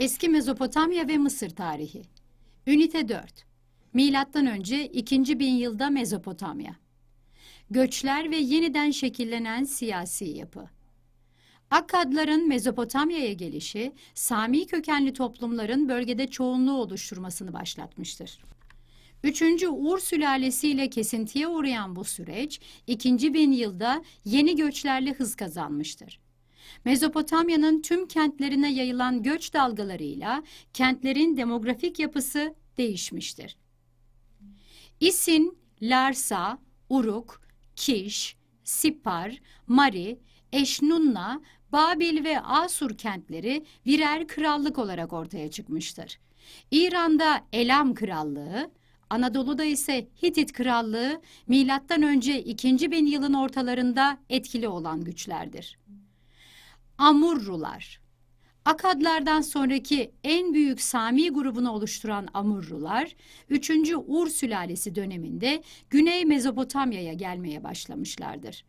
Eski Mezopotamya ve Mısır tarihi. Ünite 4. Milattan önce 2. bin yılda Mezopotamya. Göçler ve yeniden şekillenen siyasi yapı. Akkadların Mezopotamya'ya gelişi, Sami kökenli toplumların bölgede çoğunluğu oluşturmasını başlatmıştır. Üçüncü Ur sülalesiyle kesintiye uğrayan bu süreç, 2. bin yılda yeni göçlerle hız kazanmıştır. Mezopotamya'nın tüm kentlerine yayılan göç dalgalarıyla kentlerin demografik yapısı değişmiştir. İsin, Larsa, Uruk, Kiş, Sipar, Mari, Eşnunna, Babil ve Asur kentleri birer krallık olarak ortaya çıkmıştır. İran'da Elam Krallığı, Anadolu'da ise Hitit Krallığı milattan önce 2. bin yılın ortalarında etkili olan güçlerdir. Amurrular Akadlardan sonraki en büyük Sami grubunu oluşturan Amurrular, 3. Ur sülalesi döneminde Güney Mezopotamya'ya gelmeye başlamışlardır.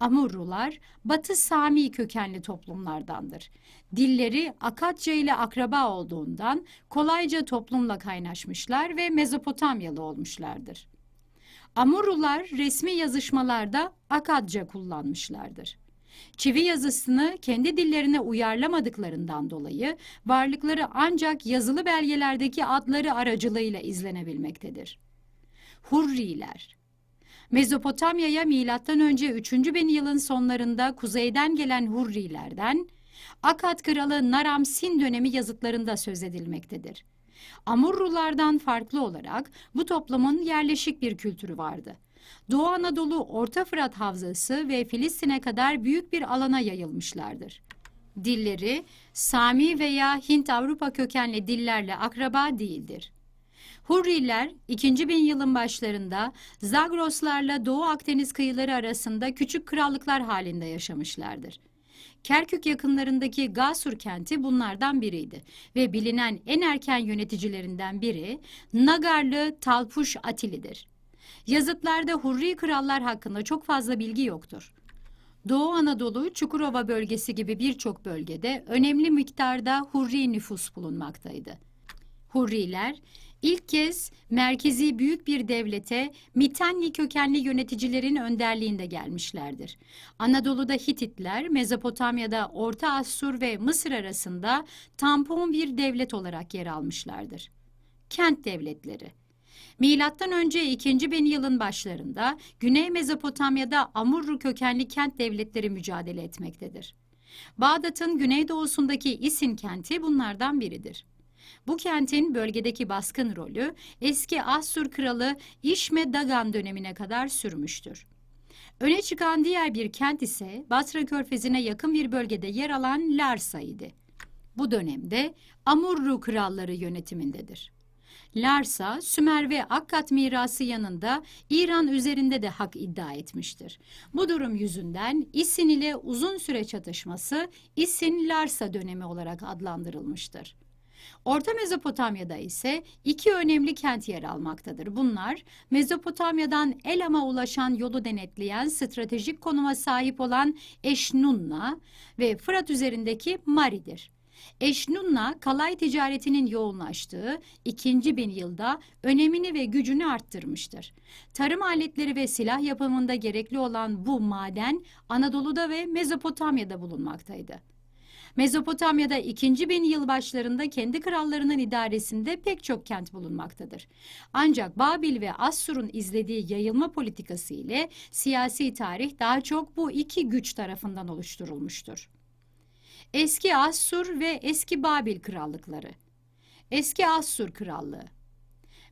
Amurrular, Batı Sami kökenli toplumlardandır. Dilleri Akatça ile akraba olduğundan kolayca toplumla kaynaşmışlar ve Mezopotamyalı olmuşlardır. Amurrular resmi yazışmalarda Akadca kullanmışlardır. Çivi yazısını kendi dillerine uyarlamadıklarından dolayı varlıkları ancak yazılı belgelerdeki adları aracılığıyla izlenebilmektedir. Hurriler Mezopotamya'ya önce 3. bin yılın sonlarında kuzeyden gelen Hurrilerden Akad kralı Naram Sin dönemi yazıtlarında söz edilmektedir. Amurrulardan farklı olarak bu toplumun yerleşik bir kültürü vardı. Doğu Anadolu, Orta Fırat Havzası ve Filistin'e kadar büyük bir alana yayılmışlardır. Dilleri Sami veya Hint-Avrupa kökenli dillerle akraba değildir. Hurriler 2. bin yılın başlarında Zagroslarla Doğu Akdeniz kıyıları arasında küçük krallıklar halinde yaşamışlardır. Kerkük yakınlarındaki Gasur kenti bunlardan biriydi ve bilinen en erken yöneticilerinden biri Nagarlı Talpuş Atili'dir. Yazıtlarda Hurri krallar hakkında çok fazla bilgi yoktur. Doğu Anadolu, Çukurova bölgesi gibi birçok bölgede önemli miktarda Hurri nüfus bulunmaktaydı. Hurriler ilk kez merkezi büyük bir devlete Mitanni kökenli yöneticilerin önderliğinde gelmişlerdir. Anadolu'da Hititler, Mezopotamya'da Orta Assur ve Mısır arasında tampon bir devlet olarak yer almışlardır. Kent devletleri Milattan önce 2. bin yılın başlarında Güney Mezopotamya'da Amurru kökenli kent devletleri mücadele etmektedir. Bağdat'ın güneydoğusundaki İsin kenti bunlardan biridir. Bu kentin bölgedeki baskın rolü eski Assur kralı İşme Dagan dönemine kadar sürmüştür. Öne çıkan diğer bir kent ise Basra Körfezi'ne yakın bir bölgede yer alan Larsa idi. Bu dönemde Amurru kralları yönetimindedir. Larsa, Sümer ve Akkad mirası yanında İran üzerinde de hak iddia etmiştir. Bu durum yüzünden İsin ile uzun süre çatışması İsin-Larsa dönemi olarak adlandırılmıştır. Orta Mezopotamya'da ise iki önemli kent yer almaktadır. Bunlar Mezopotamya'dan Elam'a ulaşan yolu denetleyen stratejik konuma sahip olan Eşnunna ve Fırat üzerindeki Mari'dir. Eşnunna kalay ticaretinin yoğunlaştığı 2. bin yılda önemini ve gücünü arttırmıştır. Tarım aletleri ve silah yapımında gerekli olan bu maden Anadolu'da ve Mezopotamya'da bulunmaktaydı. Mezopotamya'da 2. bin yıl başlarında kendi krallarının idaresinde pek çok kent bulunmaktadır. Ancak Babil ve Assur'un izlediği yayılma politikası ile siyasi tarih daha çok bu iki güç tarafından oluşturulmuştur. Eski Assur ve Eski Babil krallıkları. Eski Assur krallığı.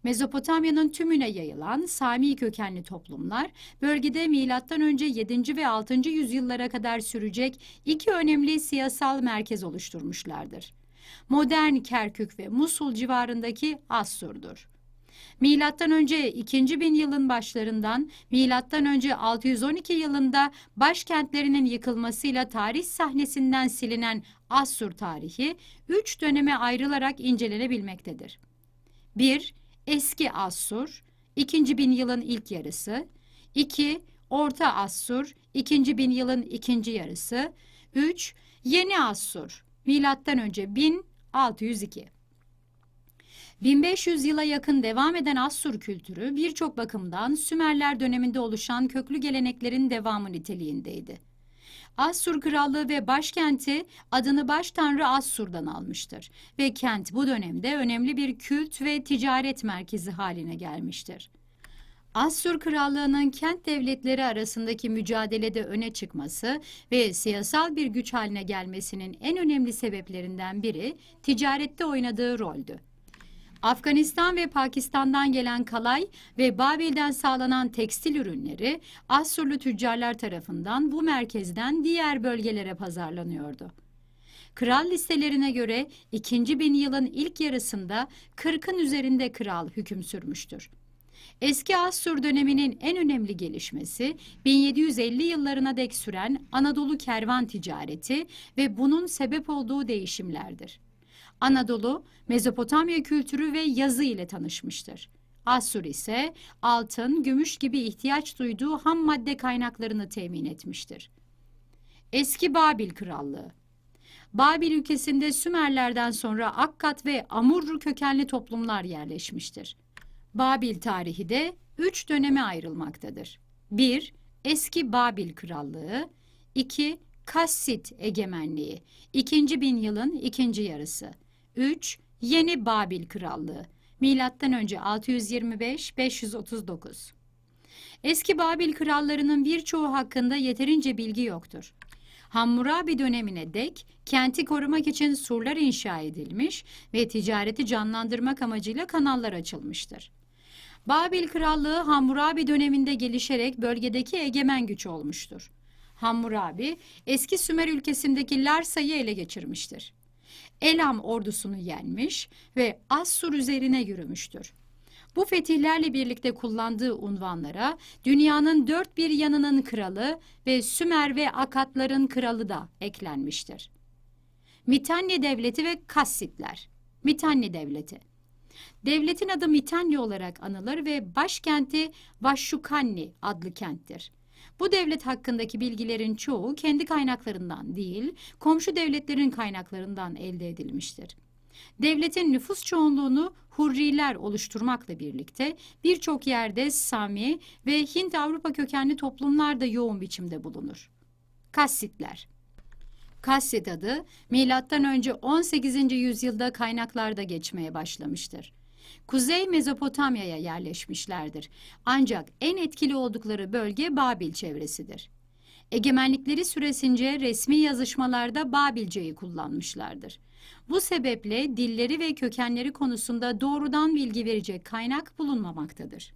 Mezopotamya'nın tümüne yayılan Sami kökenli toplumlar bölgede milattan önce 7. ve 6. yüzyıllara kadar sürecek iki önemli siyasal merkez oluşturmuşlardır. Modern Kerkük ve Musul civarındaki Assur'dur. Milattan önce 2. bin yılın başlarından milattan önce 612 yılında başkentlerinin yıkılmasıyla tarih sahnesinden silinen Assur tarihi üç döneme ayrılarak incelenebilmektedir. 1. Eski Assur, 2. bin yılın ilk yarısı. 2. Orta Assur, 2. bin yılın ikinci yarısı. 3. Yeni Assur, milattan önce 1000 602 1500 yıla yakın devam eden Assur kültürü birçok bakımdan Sümerler döneminde oluşan köklü geleneklerin devamı niteliğindeydi. Assur krallığı ve başkenti adını baş tanrı Assur'dan almıştır ve kent bu dönemde önemli bir kült ve ticaret merkezi haline gelmiştir. Assur krallığının kent devletleri arasındaki mücadelede öne çıkması ve siyasal bir güç haline gelmesinin en önemli sebeplerinden biri ticarette oynadığı roldü. Afganistan ve Pakistan'dan gelen kalay ve Babil'den sağlanan tekstil ürünleri Assurlu tüccarlar tarafından bu merkezden diğer bölgelere pazarlanıyordu. Kral listelerine göre 2. bin yılın ilk yarısında 40'ın üzerinde kral hüküm sürmüştür. Eski Assur döneminin en önemli gelişmesi 1750 yıllarına dek süren Anadolu kervan ticareti ve bunun sebep olduğu değişimlerdir. Anadolu, Mezopotamya kültürü ve yazı ile tanışmıştır. Assur ise altın, gümüş gibi ihtiyaç duyduğu ham madde kaynaklarını temin etmiştir. Eski Babil Krallığı Babil ülkesinde Sümerlerden sonra Akkad ve Amurru kökenli toplumlar yerleşmiştir. Babil tarihi de üç döneme ayrılmaktadır. 1. Eski Babil Krallığı 2. Kassit egemenliği 2. bin yılın ikinci yarısı 3. Yeni Babil Krallığı Milattan önce 625-539 Eski Babil krallarının birçoğu hakkında yeterince bilgi yoktur. Hammurabi dönemine dek kenti korumak için surlar inşa edilmiş ve ticareti canlandırmak amacıyla kanallar açılmıştır. Babil Krallığı Hammurabi döneminde gelişerek bölgedeki egemen güç olmuştur. Hammurabi eski Sümer ülkesindeki Larsa'yı ele geçirmiştir. Elam ordusunu yenmiş ve Assur üzerine yürümüştür. Bu fetihlerle birlikte kullandığı unvanlara dünyanın dört bir yanının kralı ve Sümer ve Akatların kralı da eklenmiştir. Mitanni Devleti ve Kassitler Mitanni Devleti Devletin adı Mitanni olarak anılır ve başkenti Vaşşukanni adlı kenttir. Bu devlet hakkındaki bilgilerin çoğu kendi kaynaklarından değil, komşu devletlerin kaynaklarından elde edilmiştir. Devletin nüfus çoğunluğunu Hurriler oluşturmakla birlikte birçok yerde Sami ve Hint-Avrupa kökenli toplumlar da yoğun biçimde bulunur. Kassitler Kassit adı önce 18. yüzyılda kaynaklarda geçmeye başlamıştır. Kuzey Mezopotamya'ya yerleşmişlerdir. Ancak en etkili oldukları bölge Babil çevresidir. Egemenlikleri süresince resmi yazışmalarda Babilceyi kullanmışlardır. Bu sebeple dilleri ve kökenleri konusunda doğrudan bilgi verecek kaynak bulunmamaktadır.